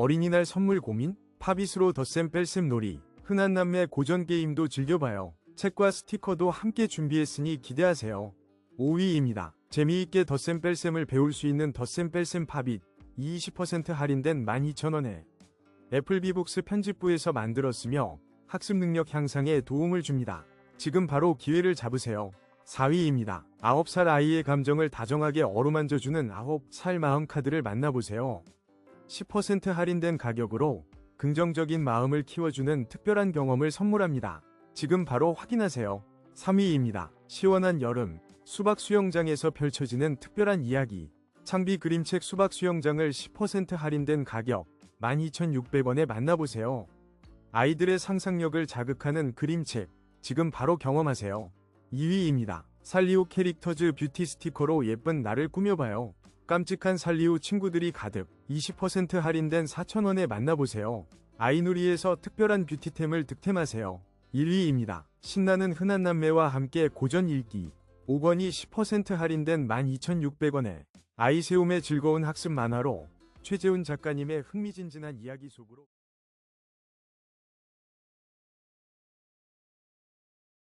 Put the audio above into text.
어린이날 선물 고민? 파빗으로 덧셈 뺄셈 놀이. 흔한 남매 고전 게임도 즐겨봐요. 책과 스티커도 함께 준비했으니 기대하세요. 5위입니다. 재미있게 덧셈 뺄셈을 배울 수 있는 덧셈 뺄셈 파빗. 20% 할인된 12,000원에 애플비북스 편집부에서 만들었으며 학습 능력 향상에 도움을 줍니다. 지금 바로 기회를 잡으세요. 4위입니다. 9살 아이의 감정을 다정하게 어루만져주는 9살 마음 카드를 만나보세요. 10% 할인된 가격으로 긍정적인 마음을 키워주는 특별한 경험을 선물합니다. 지금 바로 확인하세요. 3위입니다. 시원한 여름 수박 수영장에서 펼쳐지는 특별한 이야기 창비 그림책 수박 수영장을 10% 할인된 가격 12,600원에 만나보세요. 아이들의 상상력을 자극하는 그림책 지금 바로 경험하세요. 2위입니다. 살리오 캐릭터즈 뷰티 스티커로 예쁜 나를 꾸며봐요. 깜찍한 살리오 친구들이 가득 20% 할인된 4,000원에 만나보세요. 아이누리에서 특별한 뷰티템을 득템하세요. 1위입니다. 신나는 흔한 남매와 함께 고전 읽기 5권이 10% 할인된 12,600원에 아이세움의 즐거운 학습 만화로 최재훈 작가님의 흥미진진한 이야기 속으로